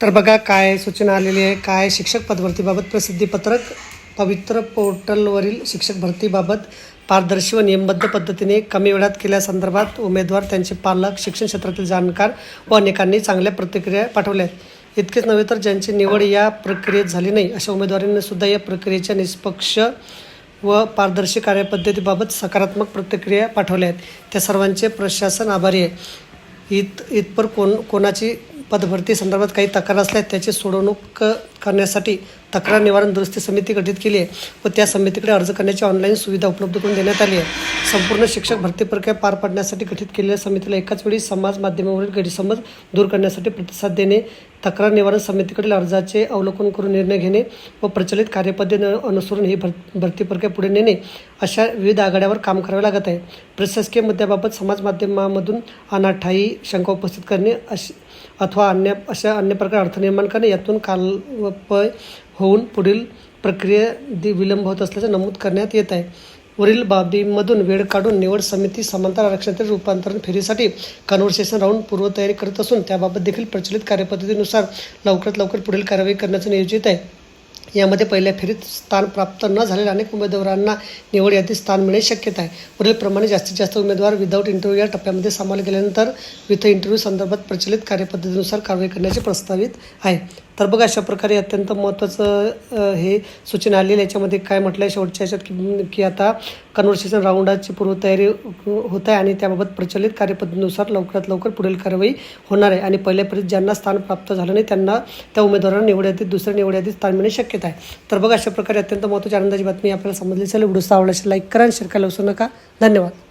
तर बघा काय सूचना आलेली आहे. काय शिक्षक पदभरतीबाबत प्रसिद्धीपत्रक पवित्र पोर्टलवरील शिक्षक भरतीबाबत पारदर्शी व नियमबद्ध पद्धतीने कमी वेळात केल्यासंदर्भात उमेदवार त्यांचे पालक शिक्षण क्षेत्रातील जाणकार व अनेकांनी चांगल्या प्रतिक्रिया पाठवल्या आहेत. इतकेच नव्हे तर ज्यांची निवड या प्रक्रियेत झाली नाही अशा उमेदवारांनी सुद्धा या प्रक्रियेच्या निष्पक्ष व पारदर्शी कार्यपद्धतीबाबत सकारात्मक प्रतिक्रिया पाठवल्या आहेत. त्या सर्वांचे प्रशासन आभारी आहे. इत इतपर कोण कोणाची पदभरती संदर्भात काही तक्रार असल्यास त्याची सोडवणूक करण्यासाठी तक्रार निवारण दुरुस्ती समिती गठीत केली आहे व त्या समितीकडे अर्ज करण्याची ऑनलाईन सुविधा उपलब्ध करून देण्यात आली आहे. संपूर्ण शिक्षक भरती प्रक्रिया पार पाडण्यासाठी गठीत केलेल्या समितीला एकाच वेळी समाज माध्यमावरील गैरसमज दूर करण्यासाठी प्रतिसाद देणे तक्रार निवारण समितीकडील अर्जाचे अवलोकन करून निर्णय घेणे व प्रचलित कार्यपद्धती अनुसरून ही भर भरती प्रक्रिया पुढे नेणे अशा विविध आघाड्यावर काम करावे लागत आहे. प्रशासकीय मुद्द्याबाबत समाज माध्यमामधून अनाठाई शंका उपस्थित करणे अशी अथवा अन्य अशा अन्य प्रकारे अर्थ निर्माण करणे यातून काल अपव्यय होऊन पुढील प्रक्रिया विलंब होत असल्याचे नमूद करण्यात येत आहे. वरील बाबींमधून वेळ काढून निवड समिती समांतर आरक्षणातील रूपांतरण फेरीसाठी कन्व्हर्सेशन राऊंड पूर्वतयारी करत असून त्याबाबत देखील प्रचलित कार्यपद्धतीनुसार लवकरात लवकर पुढील कारवाई करण्याचं नियोजित आहे. यामध्ये पहिल्या फेरीत स्थान प्राप्त न झालेल्या अनेक उमेदवारांना निवड यादीत स्थान मिळणे शक्यता आहे. पुढीलप्रमाणे जास्तीत जास्त उमेदवार विदाऊट इंटरव्ह्यू या टप्प्यामध्ये सामावले गेल्यानंतर विथ इंटरव्ह्यू संदर्भात प्रचलित कार्यपद्धतीनुसार कारवाई करण्याचे प्रस्तावित आहे. तर बघा अशा प्रकारे अत्यंत महत्त्वाचं हे सूचना आलेली आहे. याच्यामध्ये काय म्हटलं आहे शेवटच्या याच्यात की की आता कन्व्हर्सेशन राऊंडाची पूर्वतयारी होत आहे आणि त्याबाबत प्रचलित कार्यपद्धतीनुसार लवकरात लवकर पुढील कारवाई होणार आहे. आणि पहिल्यापर्यंत ज्यांना स्थान प्राप्त झालं नाही त्यांना त्या उमेदवारांना निवड दुसऱ्या निवड स्थान मिळणे शक्यता आहे. तर बघा अशा प्रकारे अत्यंत महत्त्वाची आनंदाची बातमी आपल्याला समजली असेल. व्हिडिओ आवडल्यास लाईक करा आणि शेअर करायला विसरू नका. धन्यवाद.